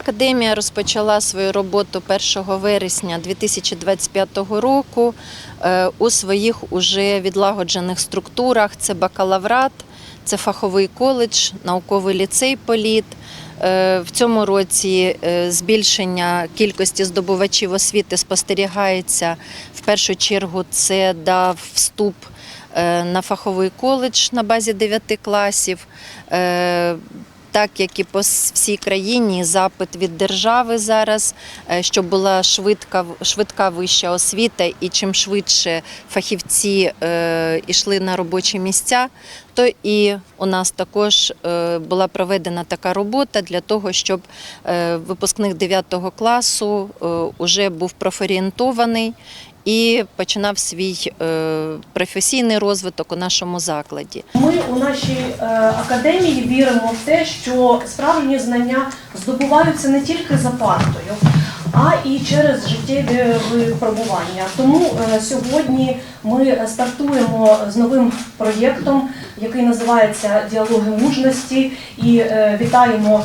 Академія розпочала свою роботу 1 вересня 2025 року е, у своїх уже відлагоджених структурах. Це бакалаврат, це фаховий коледж, науковий ліцей політ. Е, В цьому році е, збільшення кількості здобувачів освіти спостерігається. В першу чергу це дав вступ на фаховий коледж на базі 9 класів. Так як і по всій країні, запит від держави зараз, е, щоб була швидка, швидка вища освіта, і чим швидше фахівці е, йшли на робочі місця, то і у нас також е, була проведена така робота для того, щоб випускник 9 класу вже був профорієнтований і починав свій е, професійний розвиток у нашому закладі. Ми у нашій е, академії віримо в те, що справжні знання здобуваються не тільки за партою, а і через життєві випробування. Тому е, сьогодні ми стартуємо з новим проєктом, який називається Діалоги мужності, і вітаємо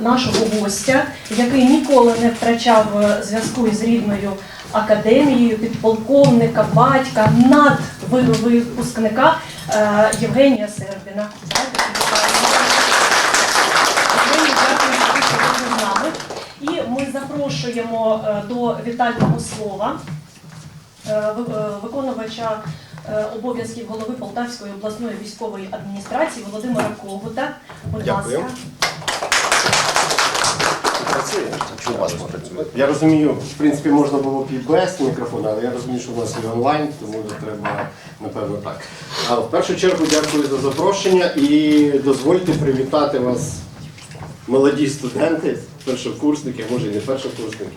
нашого гостя, який ніколи не втрачав зв'язку із рідною академією, підполковника, батька, над випускника е, Євгенія Сербіна. І ми запрошуємо е, до вітального слова е, ви- виконувача обов'язків голови Полтавської обласної військової адміністрації Володимира Когута. Будь Дякую. ласка. Працює? У вас працює? Я розумію, в принципі, можна було б і без мікрофона, але я розумію, що у нас є онлайн, тому треба, напевно, так. А в першу чергу дякую за запрошення і дозвольте привітати вас, молоді студенти, першокурсники, може і не першокурсники,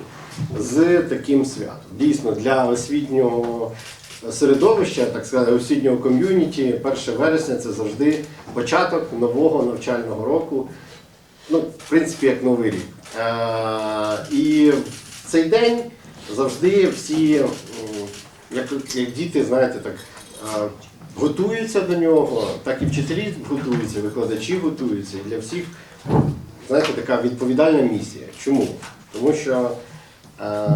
з таким святом. Дійсно, для освітнього середовища, так сказати, освітнього ком'юніті, 1 вересня це завжди початок нового навчального року ну, в принципі, як новий рік. Е, і в цей день завжди всі, як, як діти, знаєте, так е, готуються до нього, так і вчителі готуються, викладачі готуються. І для всіх, знаєте, така відповідальна місія. Чому? Тому що е,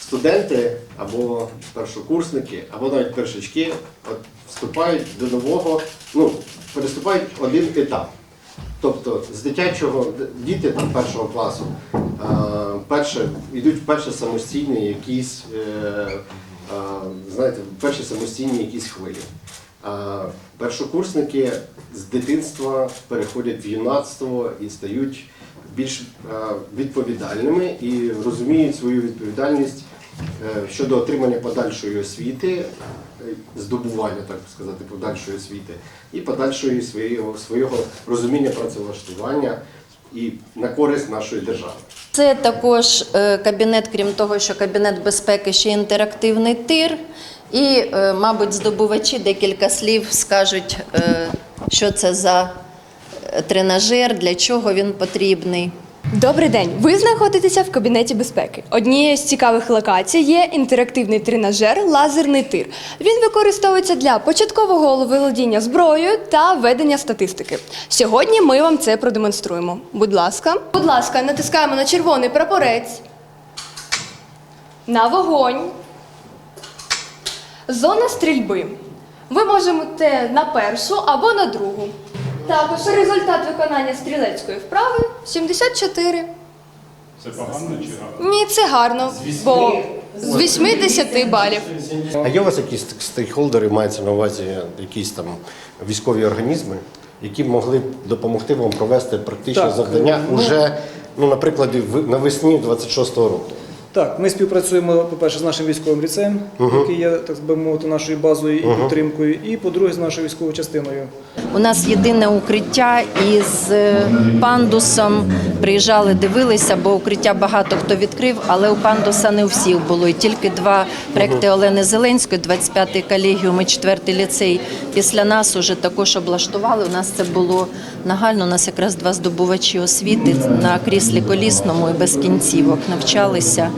студенти або першокурсники, або навіть першачки от, вступають до нового, ну, переступають один етап. Тобто з дитячого діти там першого класу перше йдуть перші самостійні якісь, е, знаєте, перші самостійні якісь хвилі. Першокурсники з дитинства переходять в юнацтво і стають більш відповідальними і розуміють свою відповідальність щодо отримання подальшої освіти, е, здобування, так сказати, подальшої освіти, і подальшої свого, свого розуміння працевлаштування і на користь нашої держави. Це також е, кабінет, крім того, що кабінет безпеки ще інтерактивний тир. І, е, мабуть, здобувачі декілька слів скажуть, е, що це за е, тренажер, для чого він потрібний. Добрий день. Ви знаходитеся в кабінеті безпеки. Однією з цікавих локацій є інтерактивний тренажер Лазерний тир. Він використовується для початкового володіння зброєю та ведення статистики. Сьогодні ми вам це продемонструємо. Будь ласка, будь ласка, натискаємо на червоний прапорець. На вогонь. Зона стрільби. Ви можете на першу або на другу. Також результат виконання стрілецької вправи 74. Це погано чи гарно? Ні, це гарно, бо з 80 балів. А є у вас якісь стейкхолдери, мається на увазі якісь там військові організми, які б могли б допомогти вам провести практичне Так, завдання ну- уже, ну, наприклад, навесні 26-го року? Так, ми співпрацюємо, по-перше, з нашим військовим ліцеєм, який є, так би мовити, нашою базою і підтримкою, і по-друге, з нашою військовою частиною. У нас єдине укриття із е, пандусом. Приїжджали, дивилися, бо укриття багато хто відкрив, але у пандуса не у всіх було. І тільки два проекти Олени Зеленської, 25-й колегіум і 4-й ліцей. Після нас уже також облаштували. У нас це було нагально. У нас якраз два здобувачі освіти на кріслі колісному і без кінцівок навчалися.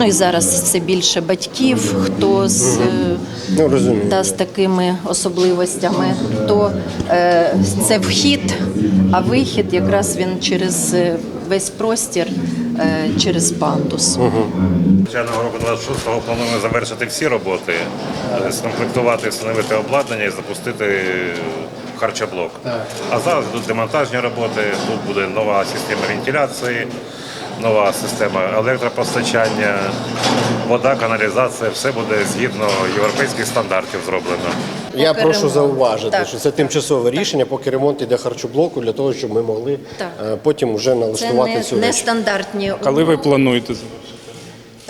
Ну і зараз все більше батьків, хто з, е, Ну, розумію. да, з такими особливостями, то е, це вхід, а вихід якраз він через е, весь простір, е, через пандус. Навчального року 26-го плануємо завершити всі роботи, скомплектувати, встановити обладнання і запустити харчоблок. А зараз йдуть демонтажні роботи, тут буде нова система вентиляції, нова система електропостачання, вода, каналізація, все буде згідно європейських стандартів зроблено. Я Поки прошу ремонт. зауважити, Так. що це тимчасове рішення, поки ремонт іде харчоблоку, для того, щоб ми могли Так. е, потім вже Це налаштувати не, цю не річ. стандартні Коли ви плануєте?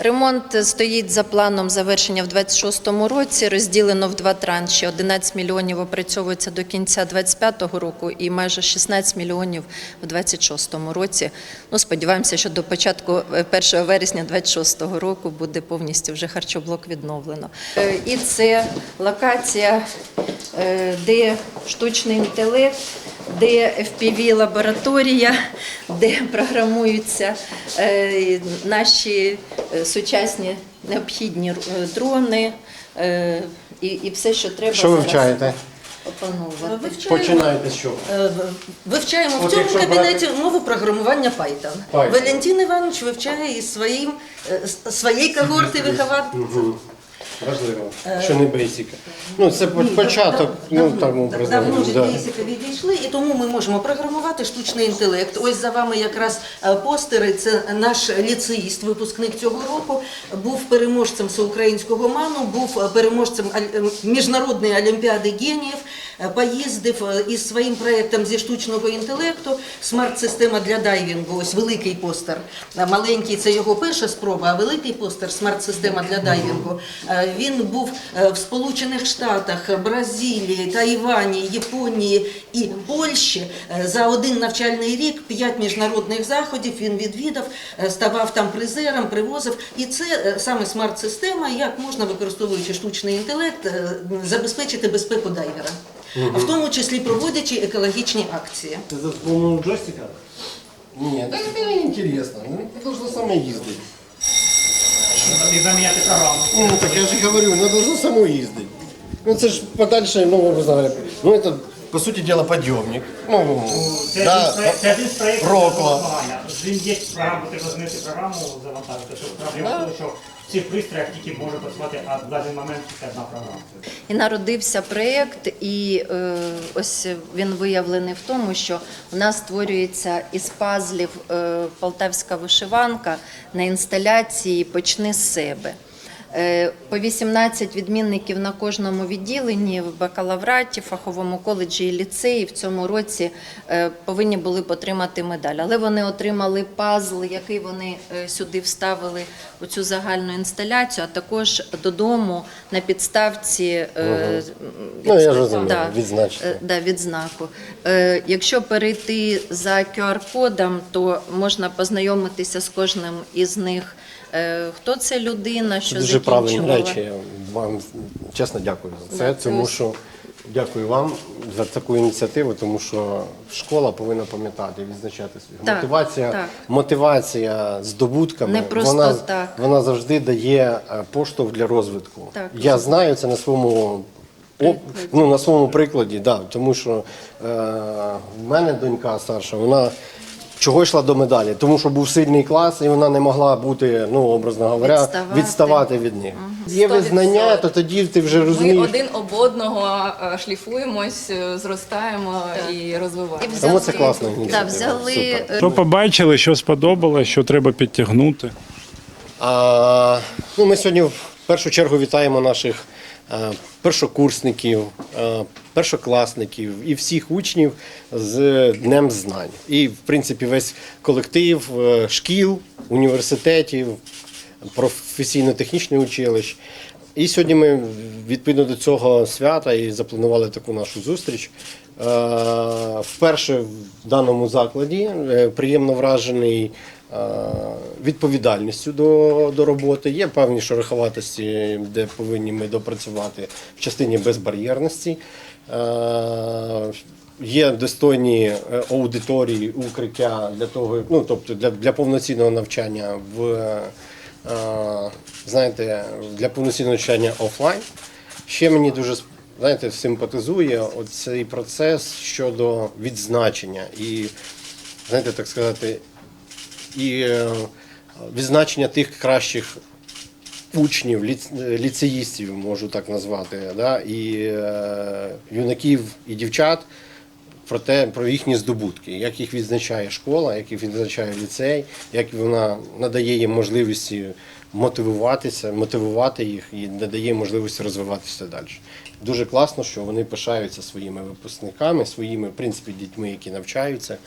Ремонт стоїть за планом завершення в 26-му році. Розділено в два транші. 11 мільйонів опрацьовується до кінця 25-го року і майже 16 мільйонів в 26-му році. Ну, сподіваємося, що до початку е, 1 вересня 26-го року буде повністю вже харчоблок відновлено. Е, І це локація, е, де штучний інтелект, де FPV-лабораторія, де програмуються е, наші е, сучасні необхідні е, дрони і, і все, що треба Що ви вчаєте? опановувати. Починаєте з чого? вивчаємо От в цьому якщо кабінеті мову програмування Python. Python. Валентин Іванович вивчає із своїм, своєї когорти вихованців. Важливо, що не бейсіка. Ну, це початок, ну так образно. Давно від да. відійшли, і тому ми можемо програмувати штучний інтелект. Ось за вами якраз е, постери. Це наш ліцеїст, випускник цього року. Був переможцем всеукраїнського ману, був е, переможцем е, міжнародної олімпіади геніїв. Поїздив із своїм проєктом зі штучного інтелекту. Смарт-система для дайвінгу. Ось великий постер. Маленький це його перша спроба, а великий постер смарт-система для дайвінгу. Він був е, в Сполучених Штатах, Бразилії, Тайвані, Японії і Польщі. Е, За один навчальний рік п'ять міжнародних заходів він відвідав, е, ставав там призером, привозив. І це саме смарт-система, як можна, використовуючи штучний інтелект, забезпечити безпеку дайвера. В тому числі проводячи екологічні акції. Це за допомогою джойстика? Ні, так це не інтересно. Ну, должна саме їздити. І заміняти програму. Ну, так я ж і говорю, вона за само їздити. Ну, це ж подальше, ну, говоря, ну, это, по суті діла, подйомник. Ну, Це, да, один з це один з проєктів Рокла. змагання. Він є програма, треба змінити програму, завантажити. Щоб проблема в тому, що цих пристроях тільки може працювати, а в даний момент це одна програма. І народився проєкт, і е, ось він виявлений в тому, що у нас створюється із пазлів е, полтавська вишиванка на інсталяції Почни з себе. Е, По 18 відмінників на кожному відділенні в бакалавраті, фаховому коледжі і ліцеї в цьому році е, повинні були б отримати медаль. Але вони отримали пазл, який вони е, сюди вставили у цю загальну інсталяцію, а також додому на підставці. да, Да, відзнаку. Е, Якщо перейти за QR-кодом, то можна познайомитися з кожним із них. Е, Хто це людина, що Це дуже правильні речі. Я вам чесно дякую за це, Да, тому що дякую вам за таку ініціативу, тому що школа повинна пам'ятати, відзначати свою Так, мотивація. так. Мотивація здобутками Не просто вона, так. вона завжди дає е, поштовх для розвитку. Так. Я знаю це на своєму. О, ну, на своєму прикладі, да, тому що е, в мене донька старша, вона чого йшла до медалі? Тому що був сильний клас, і вона не могла бути, ну, образно говоря, Відставати. відставати від них. Є визнання, то тоді ти вже Ми один об одного е, шліфуємось, е, зростаємо і розвиваємося. Тому це Да, ініціатива. взяли Супер. е, Що побачили, що сподобалось, що треба підтягнути? А, ну, ми сьогодні в першу чергу вітаємо наших е, першокурсників, е, першокласників і всіх учнів з Днем Знань. І, в принципі, весь колектив е, шкіл, університетів, професійно-технічних училищ. І сьогодні ми відповідно до цього свята і запланували таку нашу зустріч. Вперше в даному закладі е, приємно вражений е, відповідальністю до, до роботи. Є певні шероховатості, де повинні ми допрацювати в частині безбар'єрності. Е, Є достойні аудиторії, укриття для того, ну тобто для, для повноцінного навчання в знаєте, для повноцінного навчання офлайн. Ще мені дуже знаєте, симпатизує оцей процес щодо відзначення і, знаєте, так сказати, і е, відзначення тих кращих учнів, ліцеїстів, можу так назвати, да, і е, юнаків і дівчат про те, про їхні здобутки, як їх відзначає школа, як їх відзначає ліцей, як вона надає їм можливості мотивуватися, мотивувати їх і надає можливості розвиватися далі. Дуже класно, що вони пишаються своїми випускниками, своїми в принципі дітьми, які навчаються.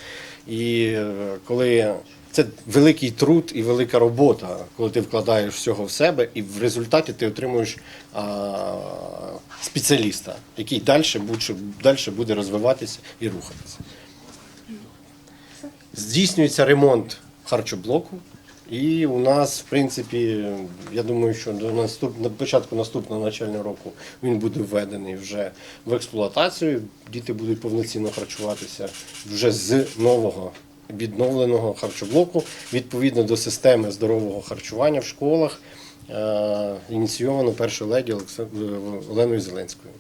І е, коли це великий труд і велика робота, коли ти вкладаєш всього в себе, і в результаті ти отримуєш а, спеціаліста, який далі буде розвиватися і рухатися. Здійснюється ремонт харчоблоку. І у нас, в принципі, я думаю, що до наступ... на початку наступного навчального року він буде введений вже в експлуатацію. Діти будуть повноцінно харчуватися вже з нового відновленого харчоблоку відповідно до системи здорового харчування в школах, е- ініційовано першою леді Оленою Зеленською.